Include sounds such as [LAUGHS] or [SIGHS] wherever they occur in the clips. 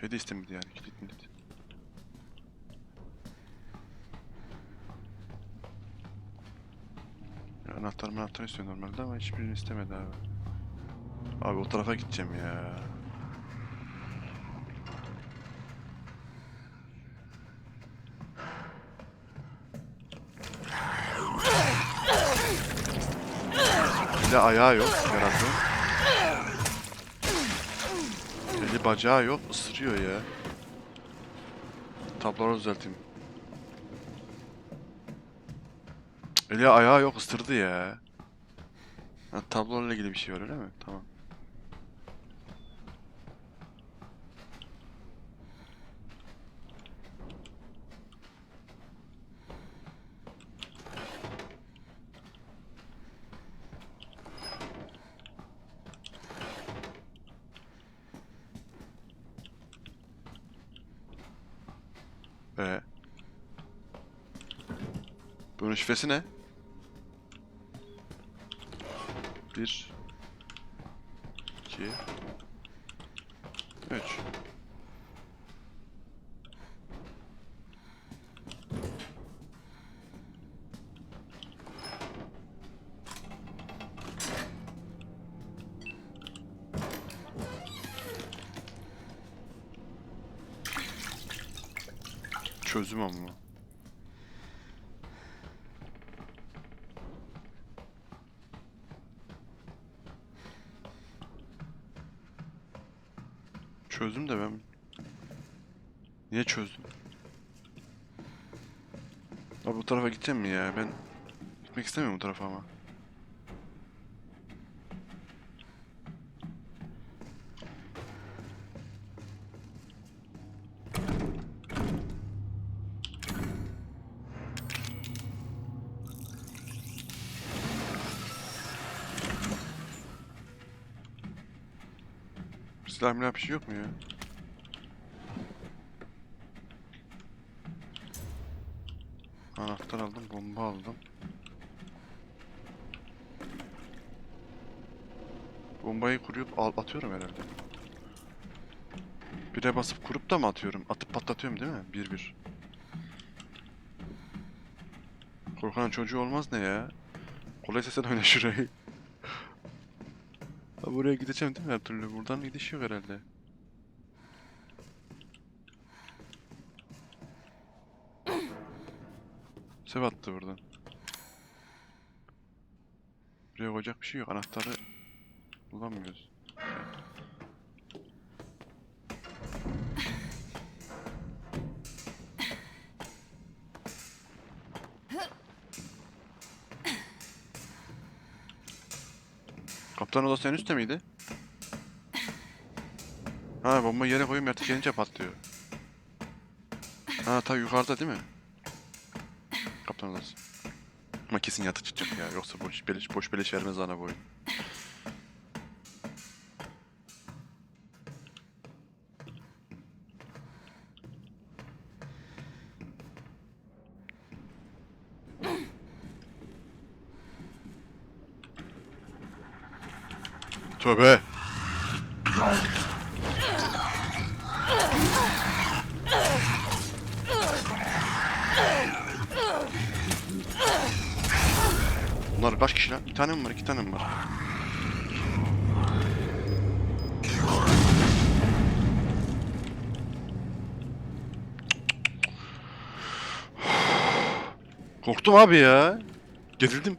Şey de istemedi yani kilit milit. Ya anahtar anahtar istiyor normalde ama hiçbirini istemedi abi. Abi o tarafa gideceğim ya. Bir de ayağı yok herhalde. Eli bacağı yok, ısırıyor ya. Tabloları düzelteyim. Eli ayağı yok, ısırdı ya. Ha, tablolarla ilgili bir şey var öyle mi? Tamam. Şifresi ne? Bir. iki, Üç. Niye çözdüm? Abi bu tarafa gideceğim mi ya? Ben gitmek istemiyorum bu tarafa ama. Silah milah bir şey yok mu ya? Anahtar aldım, bomba aldım. Bombayı kurup atıyorum herhalde. Bire basıp kurup da mı atıyorum? Atıp patlatıyorum değil mi? Bir bir. Korkan çocuğu olmaz ne ya? Kolaysa sen oyna şurayı. [LAUGHS] Buraya gideceğim değil mi her türlü? Buradan gidiş yok herhalde. Sev attı buradan. Buraya koyacak bir şey yok. Anahtarı bulamıyoruz. Kaptan odası en üstte miydi? Ha bomba yere koyayım yaratık gelince patlıyor. Ha ta yukarıda değil mi? Kaptan odası. Ama kesin yatık çıkacak ya. Yoksa boş beleş, boş beleş vermez ana bu oyun. Tövbe. Bunlar kaç kişi lan? Bir tane mi var? iki tane mi var? Korktum abi ya. Gerildim.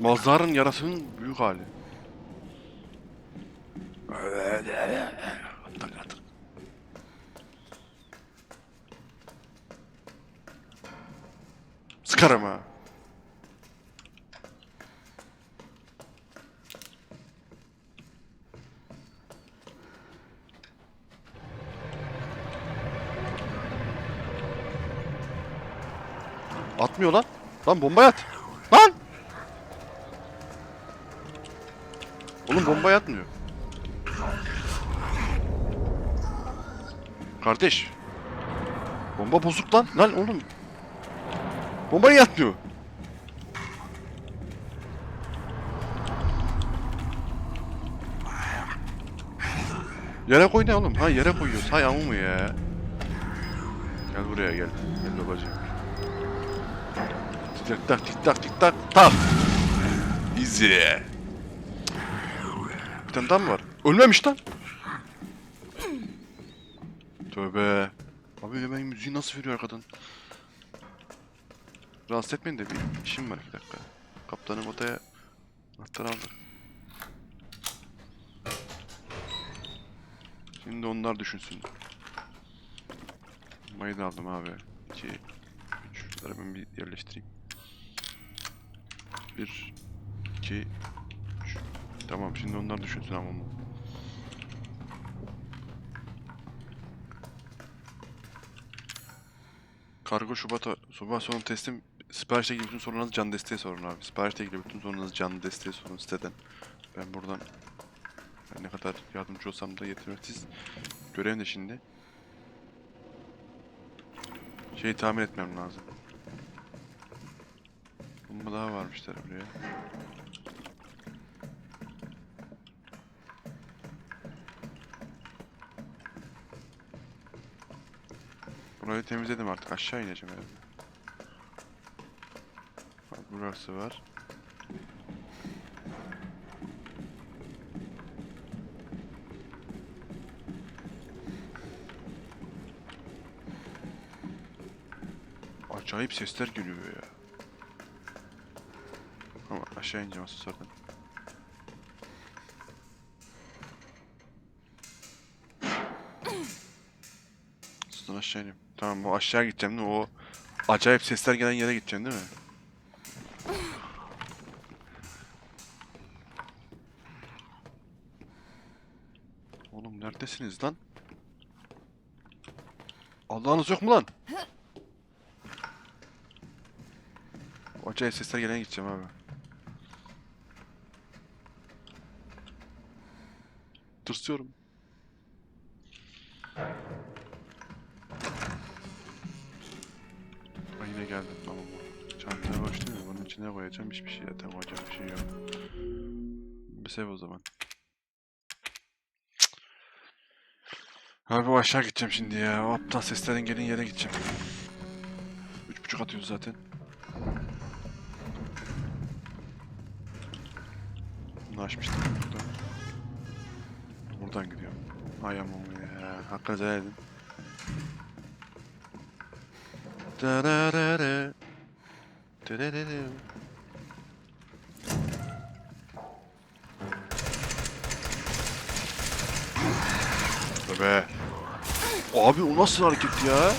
Mazhar'ın yarasının büyük hali. Sıkarım ha. Atmıyor lan. Lan bombayı at. Lan! Oğlum bombayı atmıyor. Kardeş. Bomba bozuk lan. Lan oğlum. Bomba niye atmıyor? Yere koy ne oğlum? Ha yere koyuyoruz. Hay amma mı ya? Gel buraya gel. Gel babacığım. Tik tak tik tak tik tak tak. Easy. Bir tane daha mı var? Ölmemiş lan. Tövbe. Abi hemen müziği nasıl veriyor arkadan? Rahatsız etmeyin de bir işim var iki dakika. Kaptanım odaya anahtar aldı. Şimdi onlar düşünsün. Mayı da aldım abi. 2 3 Şunları ben bir yerleştireyim. 1 2 3 Tamam şimdi onlar düşünsün ama. Kargo Şubat, Şubat sonu teslim siparişle ilgili bütün sorunlarınızı can desteğe sorun abi. Siparişle ilgili bütün sorunlarınızı can desteğe sorun siteden. Ben buradan ben ne kadar yardımcı olsam da yetersiz. Görevim de şimdi. Şeyi tamir etmem lazım. Bomba daha varmışlar buraya. Burayı temizledim artık aşağı ineceğim herhalde. Bak burası var. Acayip sesler geliyor ya. Ama aşağı ineceğim asansörden. Sudan aşağı ineyim. Tamam o aşağı gideceğim değil? O acayip sesler gelen yere gideceğim değil mi? Oğlum neredesiniz lan? Allah'ınız yok mu lan? Acayip sesler gelene gideceğim abi. Tırsıyorum. Yine geldim tamam. Çantaya mi? Bunun içine koyacağım hiçbir şey zaten koyacak bir şey yok. Bir sev o zaman. Abi aşağı gideceğim şimdi ya. Aptal seslerin gelin yere gideceğim. Üç buçuk atıyoruz zaten. Bunu açmıştım buradan. Buradan gidiyorum. Ay aman ya. Hakkınızı helal edin. Dararara. Be. Abi o nasıl hareket ya?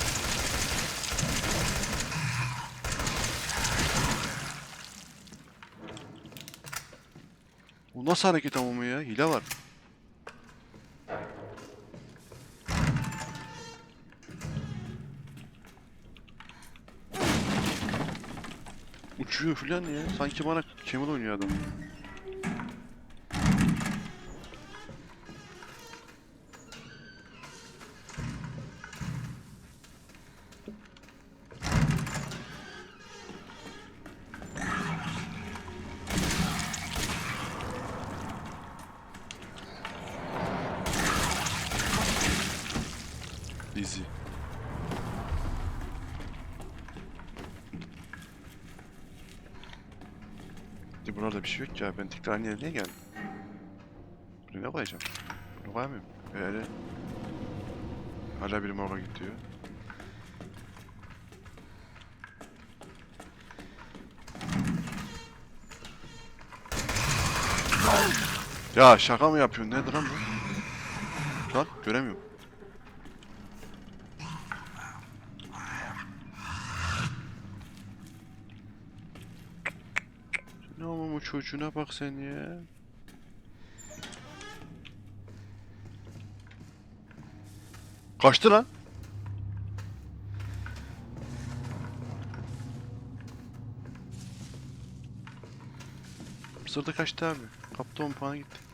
O nasıl hareket ama ya? Hile var. Uçuyor filan ya. Sanki bana Kemal oynuyor adam. Şey yok ya. Ben tekrar aynı yere niye geldim? Buraya ne koyacağım? Bunu koyamıyorum. Böyle. Hala biri oraya gidiyor. Ya şaka mı yapıyorsun? Nedir lan bu? Lan göremiyorum. Bu çocuğuna bak sen ya. Kaçtı lan. Sırda kaçtı abi. Kaptı 10 puana gitti.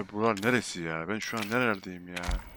Abi buralar neresi ya? Ben şu an nerelerdeyim ya?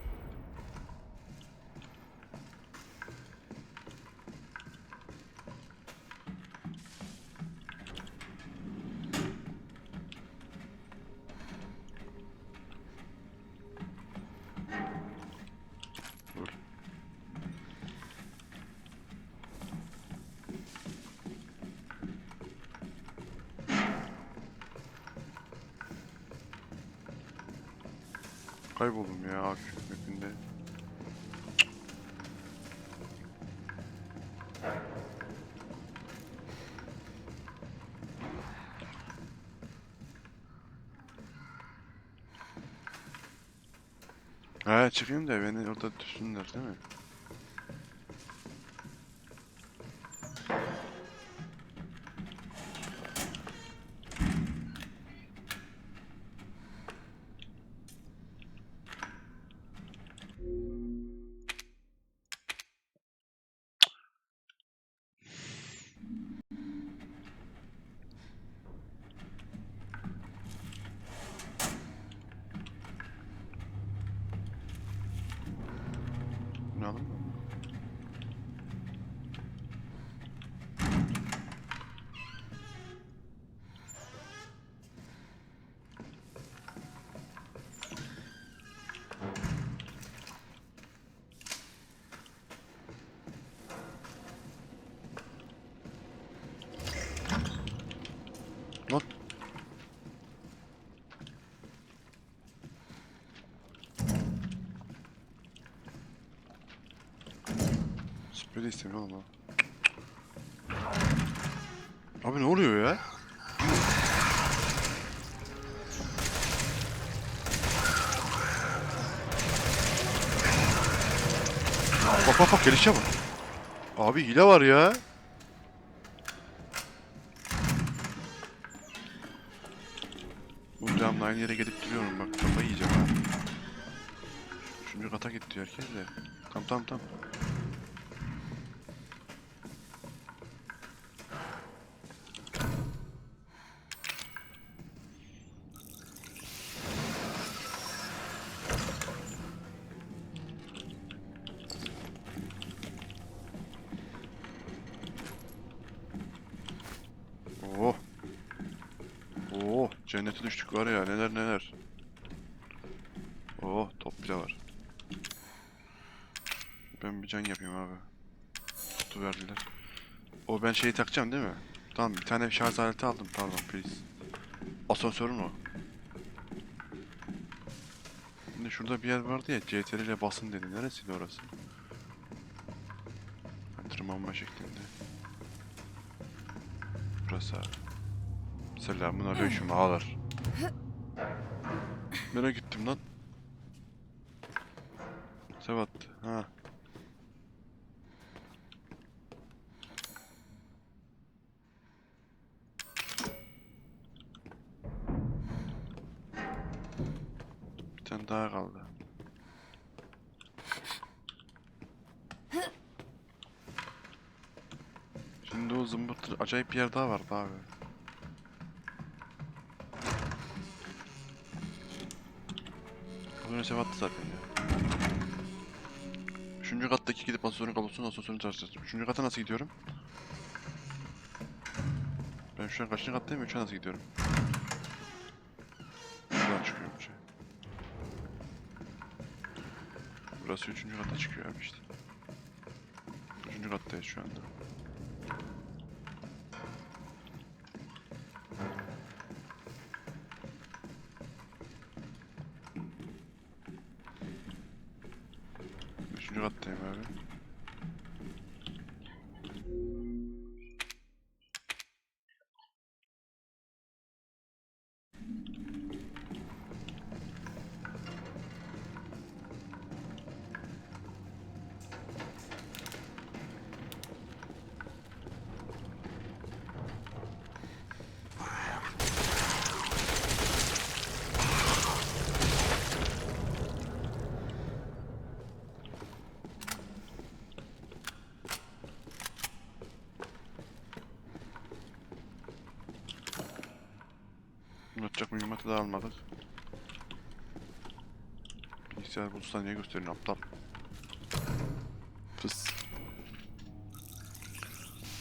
Çıkayım da beni orada düşsünler değil mi? Sprey de istemiyorum oğlum ha. Abi ne oluyor ya? Bak bak bak gelişe bak. Abi hile var ya. Bu aynı yere gelip duruyorum bak kafayı yiyeceğim ha. Üçüncü kata gitti herkes de. Tamam tamam tamam. Oh. Oh, cennete düştük var ya neler neler. Oh, top bile var. Ben bir can yapayım abi. Kutu verdiler. O ben şeyi takacağım değil mi? Tamam bir tane şarj aleti aldım pardon please. Asansörün o. Şimdi şurada bir yer vardı ya CTRL ile basın dedi. Neresiydi orası? Tırmanma şeklinde. Burası abi. Selamun aleyküm ağalar. Nereye gittim lan? Sevat. Ha. Bir tane daha kaldı. Şimdi o zımbırtı acayip bir yer daha vardı abi. Az önce attı zaten ya. Üçüncü kattaki gidip asansörün kablosunu asansörün çalışacağız. Üçüncü kata nasıl gidiyorum? Ben şu an kaçıncı kattayım? Üçe nasıl gidiyorum? Buradan çıkıyorum şey. Burası üçüncü kata çıkıyor abi işte. Üçüncü kattayız şu anda. Mühimmatı da almadık. bilgisayar bulursan niye gösteriyorsun aptal? Fıs.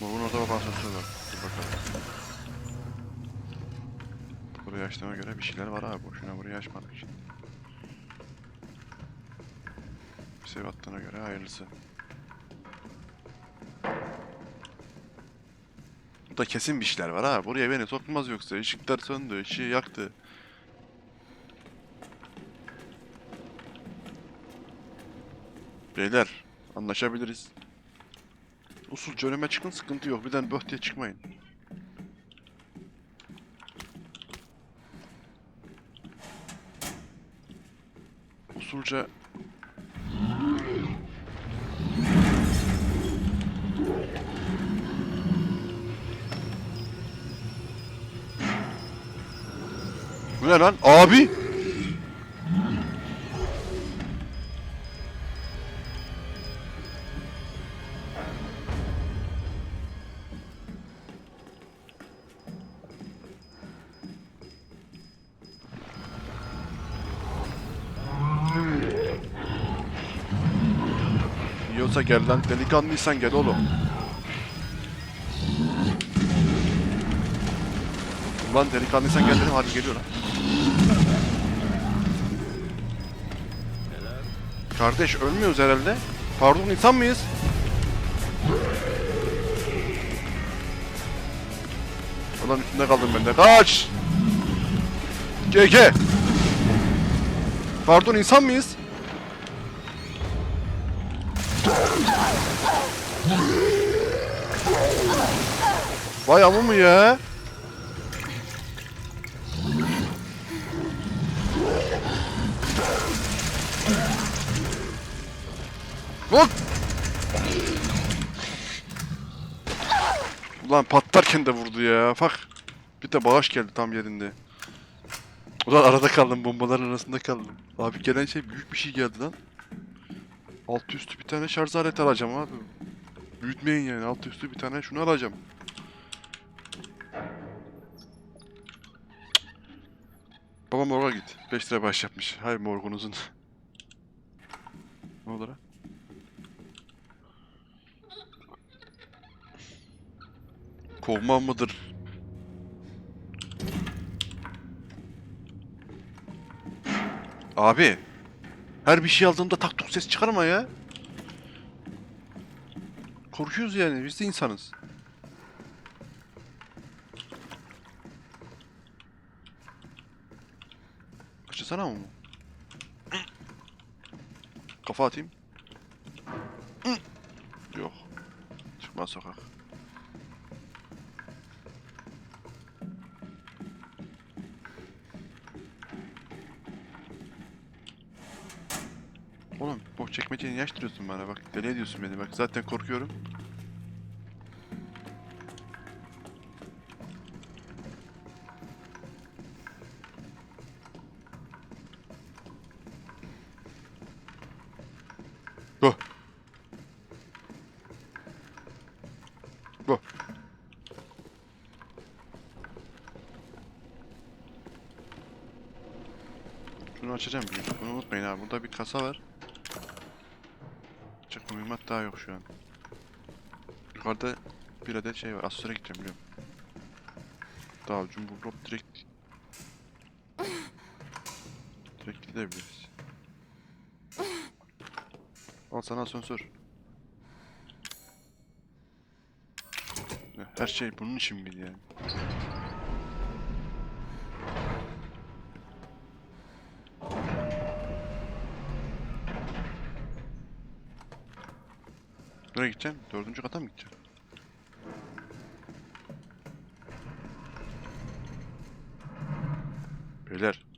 Morgun orada bak asansör var. Dur bakalım. Burayı açtığıma göre bir şeyler var abi. Boşuna burayı açmadık şimdi. Sev attığına göre hayırlısı. Burada kesin bir şeyler var ha. Buraya beni sokmaz yoksa. Işıklar söndü, ışığı yaktı. Beyler, anlaşabiliriz. Usulca önüme çıkın, sıkıntı yok. Birden böh diye çıkmayın. Usulca... ne lan? Abi! Yiyorsa gel lan delikanlıysan gel oğlum. Ulan delikanlıysan gel dedim hadi geliyor lan. Kardeş ölmüyoruz herhalde. Pardon insan mıyız? Ulan üstünde kaldım ben de. Kaç! GG! Pardon insan mıyız? Vay amı mı ya? Bak! Ulan patlarken de vurdu ya. Bak. Bir de bağış geldi tam yerinde. Ulan arada kaldım. Bombaların arasında kaldım. Abi gelen şey büyük bir şey geldi lan. Altı üstü bir tane şarj aleti alacağım abi. Büyütmeyin yani. Altı üstü bir tane şunu alacağım. Babam oraya git. 5 lira bağış yapmış. Hay morgunuzun. [LAUGHS] ne oldu lan? Kovma mıdır? Abi. Her bir şey aldığımda tak tuk ses çıkarma ya. Korkuyoruz yani. Biz de insanız. Açsana mı? Kafa atayım. Yok. Çıkmaz sokak. Niye açtırıyorsun bana bak deli ediyorsun beni bak zaten korkuyorum. Bu. Bu. Şunu açacağım. Bunu unutmayın abi. Burada bir kasa var. Daha yok şu an. Yukarıda bir adet şey var. Asus'a gideceğim biliyorum. Daha Jumbo Drop direkt... Direkt gidebiliriz. Al sana asansör. Her şey bunun için miydi yani? Nereye gideceğim? Dördüncü kata mı gideceğim? Beyler.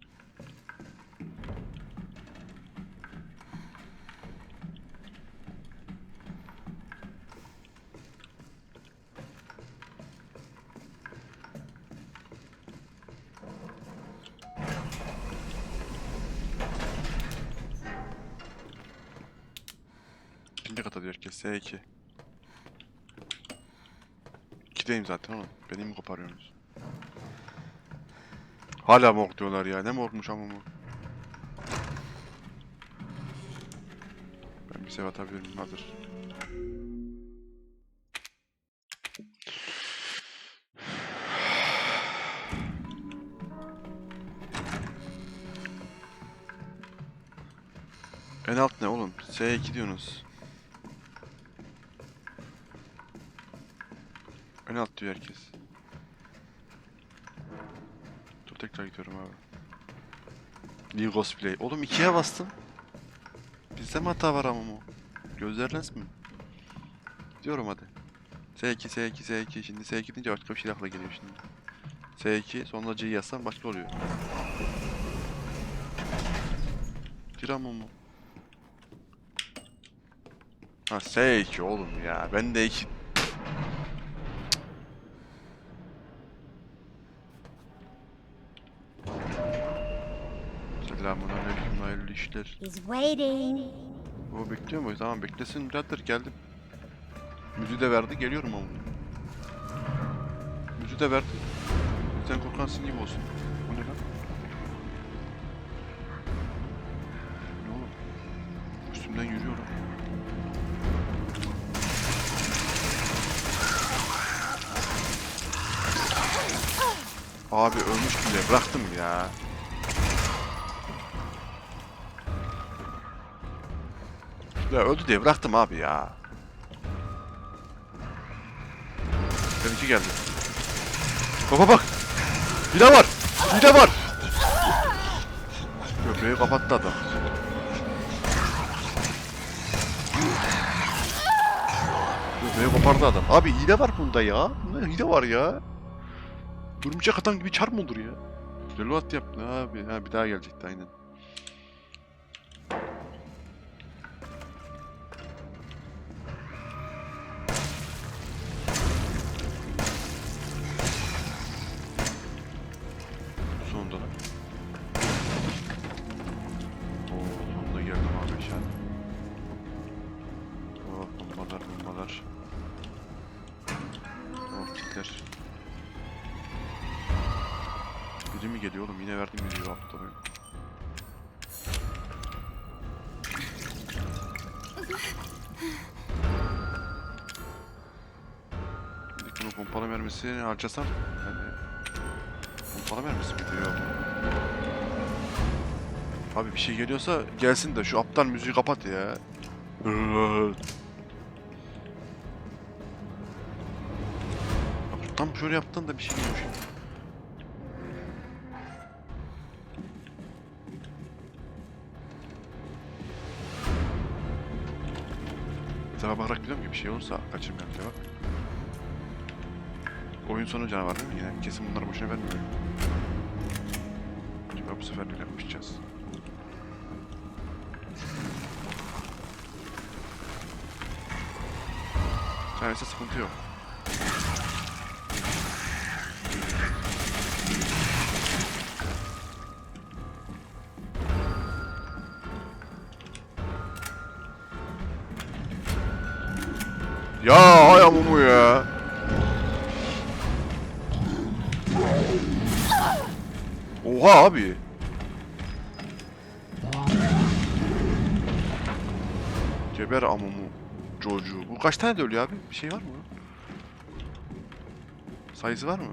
Hala morg diyorlar ya. Ne morgmuş ama bu. Sev atabilir miyim? Hazır. En alt ne oğlum? S2 diyorsunuz. En alt diyor herkes. Dur tekrar gidiyorum abi. New cosplay. Oğlum ikiye bastım. Bizde mi hata var ama bu? Gözleriniz mi? Diyorum hadi. S2, S2, S2. Şimdi S2 deyince başka bir şey akla geliyor şimdi. S2 sonunda C'yi yazsam başka oluyor. Bir ama mı? Ha S2 oğlum ya. Ben de 2 Selamun aleyküm hayırlı işler. He's waiting. O bekliyor mu? Tamam beklesin birader geldim. Müziği de verdi geliyorum ama. Müziği de verdi. Sen korkansın gibi olsun. O ne lan? Ne oğlum? Üstümden yürüyorum. Abi ölmüş bile bıraktım ya. Ya öldü diye bıraktım abi ya. Benimki geldi. Baba bak. Hile var. Hile var. Göbeği kapattı adam. Göbeği kopardı adam. Abi hile var bunda ya. Bunda hile var ya. Durmayacak adam gibi çar mı olur ya? Reload yaptı abi. Ha bir daha gelecekti aynen. Pompalı mermisini harcasam yani pompalı mermisi mi diyor? Abi bir şey geliyorsa gelsin de şu aptal müziği kapat ya. Tam şöyle yaptın da bir şey şimdi. Etrafa bakarak biliyorum ki bir şey olursa kaçırmayalım diye bak. Oyun sonu canavar değil mi? Yine kesin bunları boşuna vermiyor. Acaba bu sefer neler yapacağız? Tanesi sıkıntı yok. Oha abi. Geber amumu. Çocuğu. Bu kaç tane de ölüyor abi? Bir şey var mı? Sayısı var mı?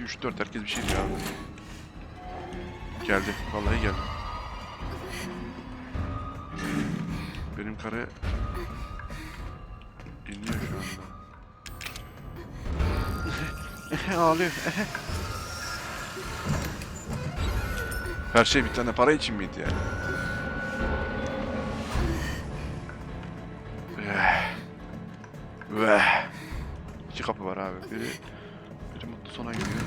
2, 3, 4 herkes bir şey diyor abi. Geldi. Vallahi geldi. Benim karı dinliyor şu anda. [LAUGHS] Ağlıyor. [LAUGHS] Her şey bir tane para için miydi yani? Ve iki kapı var abi. Biri, biri mutlu sona gidiyor.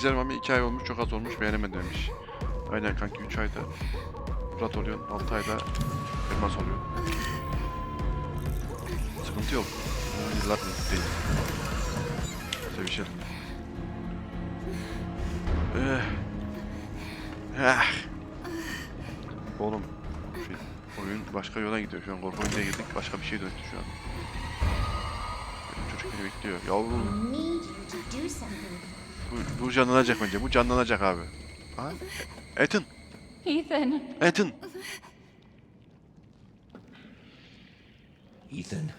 Güzel ama iki ay olmuş çok az olmuş beğenemedim demiş. Aynen kanki 3 ayda Murat oluyorsun, 6 ayda elmas oluyor. Sıkıntı yok. Yıllar değil. Sevişelim. Eh. Ah. Oğlum. Şey, oyun başka yola gidiyor şu an. Korku oyununa girdik. Başka bir şey döndü şu an. Çocuk beni bekliyor. Yavrum. I. Bu, bu canlanacak bence. Bu canlanacak abi. Ha? Ethan. Ethan, Ethan. Ethan?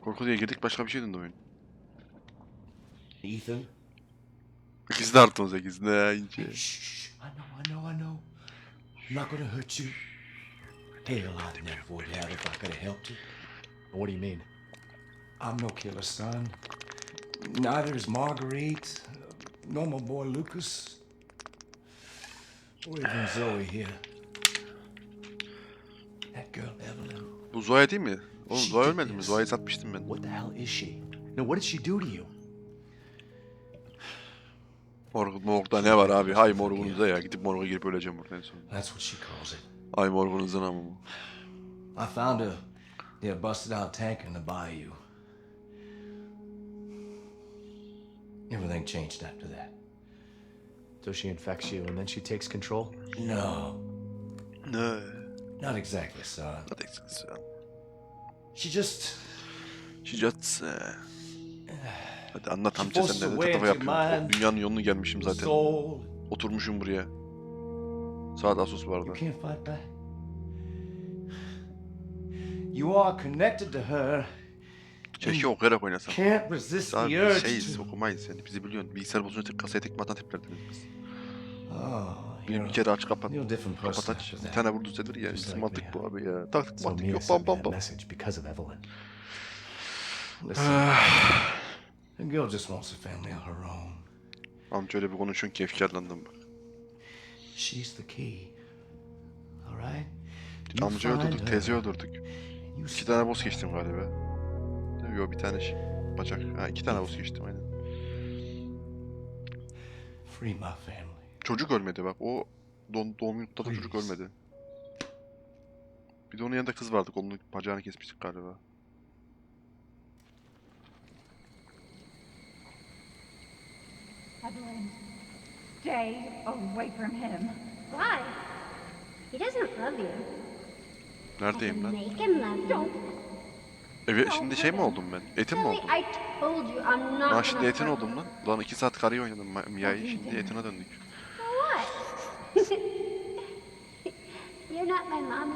Korku diye girdik. Başka bir şey döndü oyun. Ethan? İkisi de artı 18. Ne ince. Shh. I know, I know, I know. I'm not gonna hurt you. Hell, I'd never would have if I could have helped you. What do you mean? I'm no killer, son. Neither is Marguerite, nor my boy Lucas, or even Zoe here. That girl Evelyn. Bu Zoya değil mi? Oğlum Zoya ölmedi mi? Zoya'yı satmıştım ben. What the hell is she? No, what did she do to you? Morg, morgda ne var abi? Hay morgunuza ya. Gidip morga girip öleceğim burada en son. That's what she calls it. Ay morgunuzun ama bu. I found a yeah, busted out tank in the bayou. Everything changed after that. So she infects you and then she takes control? No, Ne? not exactly, son. Not exactly. She just Şicat. [SIGHS] Hadi anlat She amca forced sen de tatava yapıyorsun. Dünyanın yolunu gelmişim zaten. soul. Oturmuşum buraya. Saat Asus vardı. You can't fight back. You are connected to her. Keşke okuyarak oynasam. Can't resist the urge şeyiz to. okumayız yani bizi biliyorsun. Bilgisayar bozunca tek kasaya tekme atan tiplerdiniz biz. Oh, you're bir kere aç kapat. you're a different Kapat person aç. after Bir that. tane vurdu sedir ya. Just Bizim like mantık bu abi ya. Taktık So mantık Mia yok sent bam me bam that bam. message because of Evelyn. Listen, the girl just wants a family of her own. Amca öyle bir konuşuyorsun ki efkarlandım bak. She's the key. All right? Amca öldürdük, teyze öldürdük. You İki tane boss geçtim galiba. Yok bir tane şey. Bacak. Ha iki tane boss geçtim aynen. free my family. Çocuk ölmedi bak. O don, doğum günü kutladı çocuk ölmedi. Bir de onun yanında kız vardı. Kolunu bacağını kesmiştik galiba. Evelyn, stay away from him. Why? He doesn't love you. Neredeyim ben? Make him love you. Don't. Eve şimdi şey mi oldum ben? Etim mi oldum? Aa şimdi etin oldum lan. Lan iki saat karıyı oynadım Ma- Mia'yı. Şimdi etine döndük. You're not my mommy.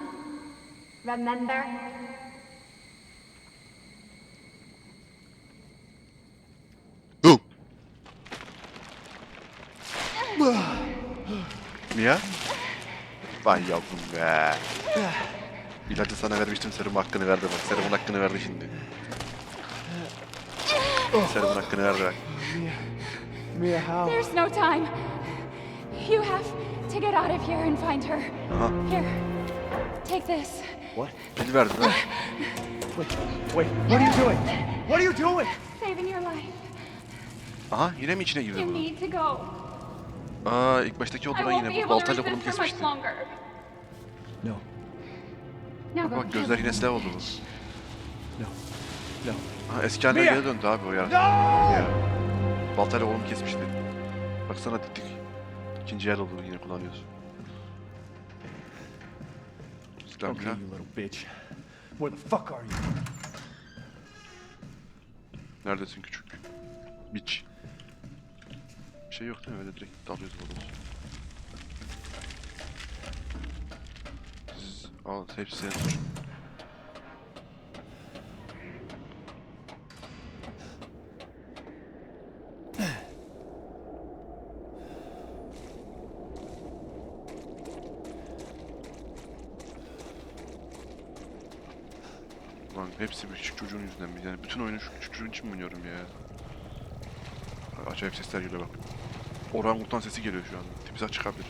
Remember? Mia? Vay yavrum be. İlacı sana vermiştim serum hakkını verdi bak. Serumun hakkını verdi şimdi. Serumun hakkını verdi bak. Mia, how? There's no time. You have to get out of here and find her. Aha Here, take this. What? pil verdi lan. Wait, wait, what are you doing? What are you doing? Saving your life. Aha yine mi içine girdi You bu? need to go. Aa ilk baştaki I lan won't be yine. Bu able to baltayla resist much kesmişti. longer. Go. Bak gözler yine silah oldu bu. no, no. Ha, eski haline geri döndü abi o yaratık. Ya. Baltayla kolumu kesmişti. Baksana diktik. İkinci yer oldu yine kullanıyoruz. Silah Okay, you little bitch. Where the fuck are you? Neredesin küçük? Biç. Bir şey yok değil mi? Öyle direkt dalıyoruz burada. Al hepsi suçun. Lan hepsi bir küçük çocuğun yüzünden mi? Yani bütün oyunu şu küçük çocuğun için mi oynuyorum ya? Acayip sesler geliyor bak. Orangutan sesi geliyor şu an. Timsah çıkabilir.